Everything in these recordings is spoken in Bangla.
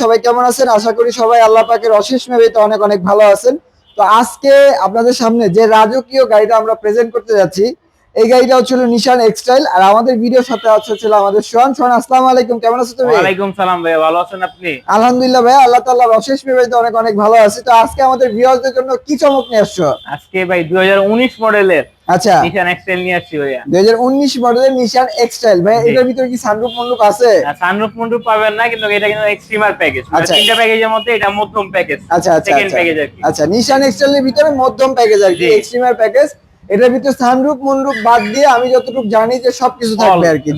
সবাই কেমন আছেন? আশা করি সবাই আল্লাহ পাকের অশেষ অনেক অনেক ভালো আছেন। তো আজকে আপনাদের সামনে যে রাজকীয় গাড়িটা আমরা প্রেজেন্ট করতে যাচ্ছি এই গাড়িটা হচ্ছিল নিশান এক্সটাইল আর আমাদের ভিডিওর সাথে আছে ছিল আমাদের সোহান। সোহান আসসালামু আলাইকুম কেমন আছো তুমি? ওয়ালাইকুম সালাম ভাই ভালো আছেন আপনি? আলহামদুলিল্লাহ ভাই আল্লাহ তাআলার অশেষ মেহেরবানিতে অনেক অনেক ভালো আছি। তো আজকে আমাদের ভিউয়ারদের জন্য কি চমক নিয়ে আসছো? আজকে ভাই 2019 মডেলের আচ্ছা। নিশান এক্সেল নিয়ে আসছি ভাইয়া। দুই হাজার উনিশ মডেলের নিশান এক্সটাইল ভাই। এটার ভিতরে কি সানরুফ মন্ডুপ আছে? সানরুফ মন্ডুপ পাবেন না কিন্তু এটা কিন্তু এক্সট্রিমার প্যাকেজ আচ্ছা। তিনটা প্যাকেজের মধ্যে এটা মধ্যম প্যাকেজ আচ্ছা আচ্ছা সেকেন্ড আচ্ছা। প্যাকেজ আর কি। আচ্ছা নিশান এক্সটেলের ভিতরে মধ্যম প্যাকেজ আর কি এক্সট্রিমার প্যাকেজ এটার ভিতরে সানরুফ মনরুফ বাদ দিয়ে আমি যতটুকু জানি যে সবকিছু থাকবে আর কি।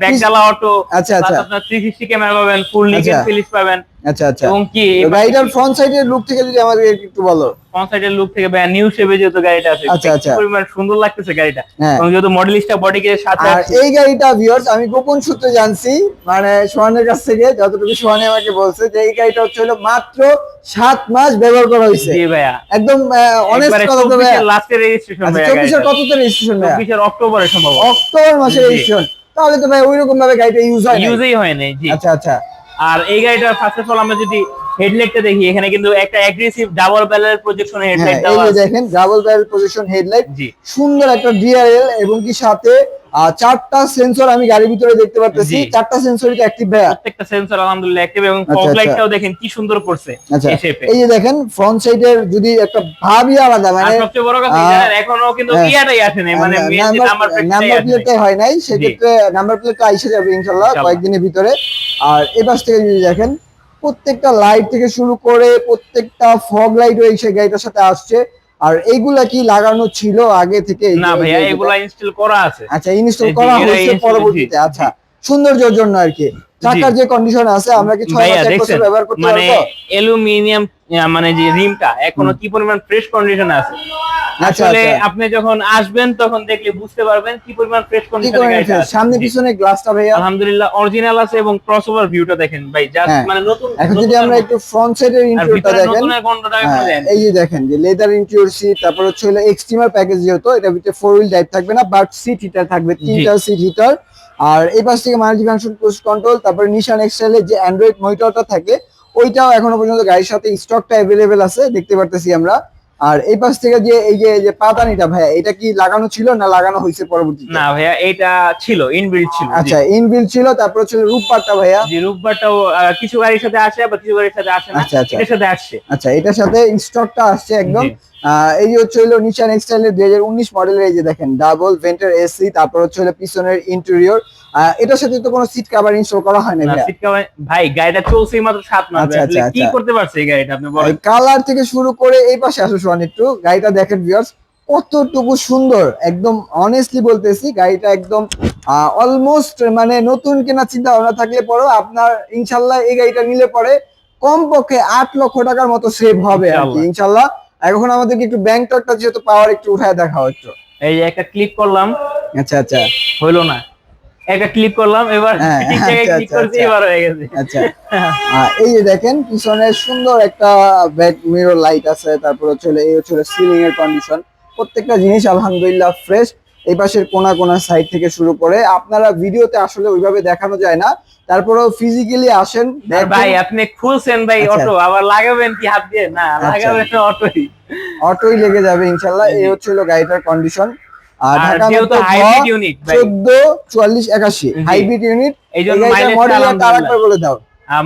ব্যাকডালা অটো আচ্ছা আচ্ছা আপনার 360 ক্যামেরা পাবেন ফুল আচ্ছা। নিকেল ফিনিশ পাবেন আচ্ছা আচ্ছা। এবং কি গাড়িটার ফ্রন্ট সাইডের লুক থেকে যদি আমাদের একটু বলো। ফ্রন্ট সাইডের লুক থেকে নিউ শেপে যেহেতু গাড়িটা আছে আচ্ছা, আচ্ছা। পরিমাণ সুন্দর লাগতেছে গাড়িটা। হ্যাঁ। এবং যেহেতু মডেলিস্টটা বডি কিটের সাথে আর এই গাড়িটা ভিউয়ার্স আমি গোপন সূত্রে জানছি মানে সোহানের কাছ থেকে যতটুকু সোহানে আমাকে বলছে যে এই গাড়িটা হচ্ছে হলো মাত্র সাত মাস ব্যবহার করা হয়েছে। জি ভাইয়া। একদম অনেস্ট কথা তো ভাইয়া। 24 লাস্টের রেজিস্ট্রেশন আচ্ছা ভাইয়া চব্বিশের গাড়িটা। কততে রেজিস্ট্রেশন ভাইয়া? 24 এর অক্টোবরে সম্ভব অক্টোবর মাসে রেজিস্ট্রেশন তাহলে তো ভাই ওইরকম ভাবে গাড়িটা ইউজ হয় না ইউজই হয় নাই জি। আচ্ছা আচ্ছা। আর এই গাড়িটার ফার্স্ট অফ অল আমরা যদি হেডলাইটটা দেখি এখানে কিন্তু একটা aggressive double barrel projection headlight দেওয়া আছে। দেখেন ডাবল ব্যারেল পজিশন হেডলাইট জি। সুন্দর একটা ডিআরএল এবং কি সাথে চারটা সেন্সর আমি গাড়ির ভিতরে দেখতে পারতেছি। চারটা সেন্সরই তো অ্যাক্টিভ ভাইয়া। প্রত্যেকটা সেন্সর আলহামদুলিল্লাহ অ্যাক্টিভ এবং আচ্ছা, ফগ আচ্ছা। লাইটটাও দেখেন কি সুন্দর করছে আচ্ছা। এই এই যে দেখেন ফ্রন্ট সাইডের যদি একটা ভাবই আলাদা মানে সবচেয়ে বড় কথা এখনও কিন্তু হ্যাঁ। ইয়াটাই আসে নাই মানে নাম্বার প্লেটটাই হয় নাই সেক্ষেত্রে নাম্বার প্লেটটা আইসে যাবে ইনশাল্লাহ। কয়েকদিনের ভিতরে। আর এবার থেকে যদি দেখেন প্রত্যেকটা লাইট থেকে শুরু করে প্রত্যেকটা ফগ লাইট ওই সেই গাড়িটার সাথে আসছে। আর এইগুলা কি লাগানো ছিল আগে থেকে? না ভাইয়া এগুলা ইনস্টল করা আছে। আচ্ছা ইনস্টল করা হয়েছে পরবর্তীতে আচ্ছা। সৌন্দর্যের জন্য আর কি। চাকার যে কন্ডিশন আছে আমরা কি ছয় ভাইয়া মাস এক বছর ব্যবহার করতে মানে অ্যালুমিনিয়াম মানে যে রিমটা এখনও কি পরিমাণ ফ্রেশ কন্ডিশনে আছে? আচ্ছা, আসলে আচ্ছা। আপনি যখন আসবেন তখন দেখলে বুঝতে পারবেন কি পরিমাণ ফ্রেশ কন্ডিশনে। সামনে পিছনে গ্লাসটা ভাইয়া। আলহামদুলিল্লাহ অরিজিনাল আছে এবং ক্রসওভার ভিউটা দেখেন ভাই যা হ্যাঁ। মানে নতুন এখন যদি আমরা একটু ফ্রন্ট সাইডের ইন্টেরিয়রটা দেখেন। হ্যাঁ, এই যে দেখেন যে লেদার ইন্টেরিয়র সিট তারপর হচ্ছে হলো এক্সট্রিমার প্যাকেজ যেহেতু এটা ভিতরে ফোর হুইল ড্রাইভ থাকবে না বাট সিট হিটার থাকবে তিনটা সিট হিটার আর এই পাশ থেকে মাল্টি ফাংশন ক্রুজ কন্ট্রোল তারপর নিশান এক্সেলের যে অ্যান্ড্রয়েড মনিটরটা থাকে ওইটাও এখনও পর্যন্ত গাড়ির সাথে স্টকটা অ্যাভেলেবেল আছে দেখতে পারতেছি আমরা। আর এই পাশ থেকে যে এই যে যে পাতানিটা ভাইয়া এটা কি লাগানো ছিল না লাগানো হয়েছে পরবর্তীতে? না ভাইয়া এটা ছিল ইনবিল্ড ছিল আচ্ছা ইনবিল ছিল তারপর হচ্ছে রূপপাটটা ভাইয়া। যে রূপবারটাও কিছু গাড়ির সাথে আসে বা কিছু গাড়ির সাথে আসে না আচ্ছা, আচ্ছা। এটার সাথে আসছে। আচ্ছা এটার সাথে স্টকটা আসছে একদম। এই যে হচ্ছে হলো নিশান এক্সটাইলের দুই হাজার উনিশ মডেলের এই যে দেখেন ডাবল ভেন্টার এসি তারপর হচ্ছে হলো পিছনের ইন্টেরিয়র এটার সাথে তো কোনো সিট কভার ইনস্টল করা হয় না ভাই গাড়িটা চলছে মাত্র সাত মাস আচ্ছা, আচ্ছা, কি আচ্ছা। করতে পারছে এই গাড়িটা আপনি বলেন? কালার থেকে শুরু করে এই পাশে আসো সোহান একটু। গাড়িটা দেখেন ভিউয়ার্স কতটুকু সুন্দর। একদম অনেস্টলি বলতেছি গাড়িটা একদম অলমোস্ট মানে নতুন কেনা চিন্তা ভাবনা থাকলে পরেও আপনার ইনশাল্লাহ এই গাড়িটা নিলে পরে কমপক্ষে আট লক্ষ টাকার মতো সেভ হবে আর কি ইনশাল্লাহ। এখন আমাদেরকে একটু ব্যাংক টকটা যেহেতু পাওয়ার একটু উঠায় দেখাও একটু। এই যে একটা ক্লিক করলাম। আচ্ছা আচ্ছা। হইল না। একটা ক্লিক করলাম এবার হ্যাঁ, ঠিক জায়গায় আচ্ছা, ক্লিক আচ্ছা, করছি আচ্ছা। এবার হয়ে গেছে। আচ্ছা। এই যে দেখেন পিছনে সুন্দর একটা ব্যাক মিরর লাইট আছে তারপর হচ্ছে এই হচ্ছে সিলিং এর কন্ডিশন প্রত্যেকটা জিনিস আলহামদুলিল্লাহ ফ্রেশ এই পাশের কোনা কোনা সাইড থেকে শুরু করে আপনারা ভিডিওতে আসলে ওইভাবে দেখানো যায় না। তারপরেও ফিজিক্যালি আসেন ভাই আপনি খুলছেন ভাই আচ্ছা। অটো আবার লাগাবেন কি হাত দিয়ে? না লাগাবেন না অটোই অটোই লেগে যাবে ইনশাল্লাহ এই হচ্ছে হলো গাড়িটার কন্ডিশন আর ঢাকা মেট্রো হাইব্রিড ইউনিট ভাই। চোদ্দ চুয়াল্লিশ একাশি। জি। হাইব্রিড ইউনিট এই জন্য মাইলেজ মডেল আরেকবার বলে দাও।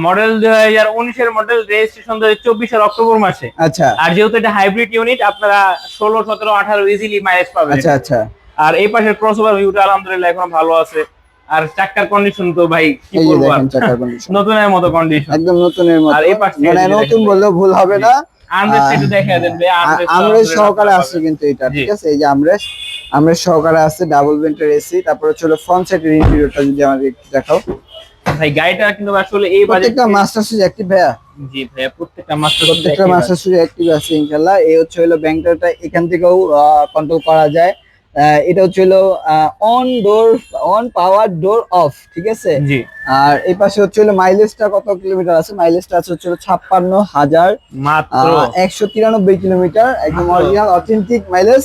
মডেল দুই হাজার উনিশের মডেল রেজিস্ট্রেশন চব্বিশের অক্টোবর মাসে। আচ্ছা। আর যেহেতু এটা হাইব্রিড ইউনিট আপনারা ষোলো সতেরো আঠারো ইজিলি মাইলেজ পাবেন। আচ্ছা আচ্ছা। আর এই পাশের ক্রসওভার ভিউটা আলহামদুলিল্লাহ এখন ভালো আছে। আর চাক্কার কন্ডিশন তো ভাই কি বলব চাকার কন্ডিশন নতুনের মতো কন্ডিশন একদম নতুনের মতো। আর এই পাশ মানে নতুন বললেও ভুল হবে না। আমরেস একটু দেখা দেন ভাই আমরেশ সহকারে আছে কিন্তু এটা ঠিক আছে? এই যে আমরেশ আমরেশ সহকারে আছে ডাবল বেন্টের এসি তারপর হচ্ছে ফ্রন্ট সাইডের ইন্টেরিয়রটা যদি আমাদের একটু দেখাও। ভাই গাড়িটা কিন্তু আসলে এই প্রত্যেকটা মাস্টার সুইচ অ্যাক্টিভ ভাইয়া। জি ভাই প্রত্যেকটা মাস্টার প্রত্যেকটা মাস্টার সুইচ অ্যাক্টিভ আছে ইনশাআল্লাহ। এই হচ্ছে হলো ব্যাংকটা এখান থেকেও কন্ট্রোল করা যায়। এটা হচ্ছে হলো on door on power door off ঠিক আছে? জি। আর এই পাশে হচ্ছে হলো মাইলেজটা কত কিলোমিটার আছে? মাইলেজটা আছে হচ্ছে ছাপ্পান্ন হাজার মাত্র। একশো তিরানব্বই কিলোমিটার একদম অরিজিনাল অথেন্টিক মাইলেজ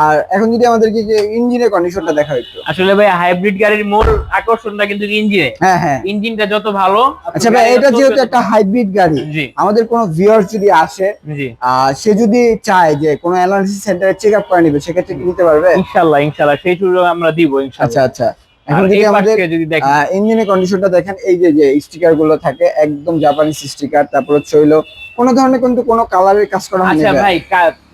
আর এখন যদি আমাদেরকে যে ইঞ্জিনের কন্ডিশনটা দেখা একটু। আসলে ভাই হাইব্রিড গাড়ির মূল আকর্ষণটা কিন্তু ইঞ্জিনে হ্যাঁ হ্যাঁ। ইঞ্জিনটা যত ভালো আচ্ছা ভাই এটা যেহেতু একটা হাইব্রিড গাড়ি আমাদের কোনো ভিউয়ার যদি আসে আহ, সে যদি চায় যে কোনো অ্যানালিসিস সেন্টারে চেক আপ করে নিবে সেক্ষেত্রে নিতে পারবে? ইনশাল্লাহ ইনশাল্লাহ। সেই সুযোগ আমরা দিব আচ্ছা ইনশাল্লাহ। আচ্ছা আর এখন যদি আমাদের ইঞ্জিনের কন্ডিশনটা দেখেন এই যে যে স্টিকারগুলো থাকে একদম জাপানিজ স্টিকার তারপর হচ্ছে হইল কোনো ধরনের কিন্তু কোনো কালারের কাজ করা হয়নি আচ্ছা ভাই।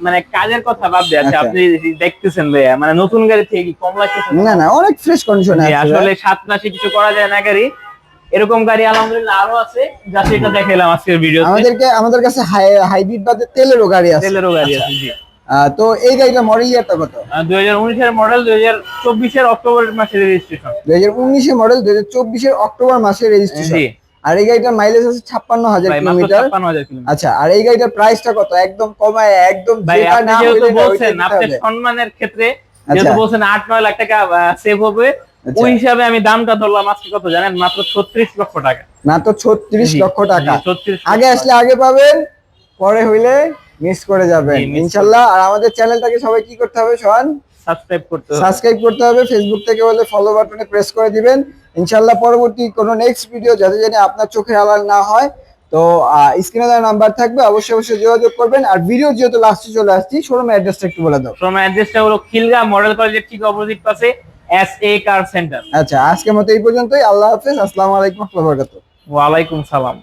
মানে কাজের কথা বাদ দিয়ে আচ্ছা আচ্ছা। আপনি দেখতেছেন ভাইয়া মানে নতুন গাড়ি থেকে কি কম লাগতেছে না? না অনেক ফ্রেশ কন্ডিশনে আছে আসলে সাত মাসে কিছু করা যায় না গাড়ি। এরকম গাড়ি আলহামদুলিল্লাহ আরও আছে যাতে এটা দেখাইলাম আজকের ভিডিওতে। আমাদেরকে আমাদের কাছে হাইব্রিড বাদে তেলেরও গাড়ি আছে। তেলেরও গাড়ি আচ্ছা। আছে জি। তো এই গাড়িটা মডেল ইয়ারটা কত? দুই হাজার উনিশের মডেল দুই হাজার চব্বিশের অক্টোবর মাসের রেজিস্ট্রেশন দুই হাজার উনিশের মডেল দুই হাজার চব্বিশের অক্টোবর মাসে রেজিস্ট্রেশন আর এই গাড়িটার মাইলেজ আছে ছাপ্পান্ন হাজার ভাই মাত্র কিলোমিটার। আচ্ছা আর এই গাড়িটার প্রাইসটা কত? একদম কমায় একদম যেটা না হইলে বলছেন আপনার সম্মানের ক্ষেত্রে আচ্ছা। যেহেতু বলছেন আট নয় লাখ টাকা সেভ হবে আচ্ছা। ওই হিসাবে আমি দামটা ধরলাম আজকে কত জানেন? মাত্র ছত্রিশ লক্ষ টাকা। মাত্র ছত্রিশ লক্ষ টাকা। ছত্রিশ আগে আসলে আগে পাবেন পরে হইলে মিস করে যাবেন। ইনশাল্লাহ। আর আমাদের চ্যানেলটাকে সবাই কি করতে হবে সোহান? সাবস্ক্রাইব করতে হবে। সাবস্ক্রাইব করতে হবে। ফেসবুক থেকে হলে ফলো বাটনে প্রেস করে দিবেন। ইনশাল্লাহ পরবর্তী কোনো নেক্সট ভিডিও যাতে জানি আপনার চোখের আলাল না হয়। তো স্ক্রিনে দেওয়া নাম্বার থাকবে। অবশ্যই অবশ্যই যোগাযোগ করবেন। আর ভিডিও যেহেতু লাস্টে চলে আসছি শোরুম অ্যাড্রেসটা একটু বলে দাও। শোরুম অ্যাড্রেসটা হলো খিলগা মডেল কলেজের ঠিক অপোজিট পাশে এস এ কার সেন্টার আচ্ছা আজকের মতো এই পর্যন্তই। আল্লাহ হাফেজ। আসসালামু আলাইকুম রহমতুল্লাহ বারাকাতুহু। ওয়ালাইকুম সালাম।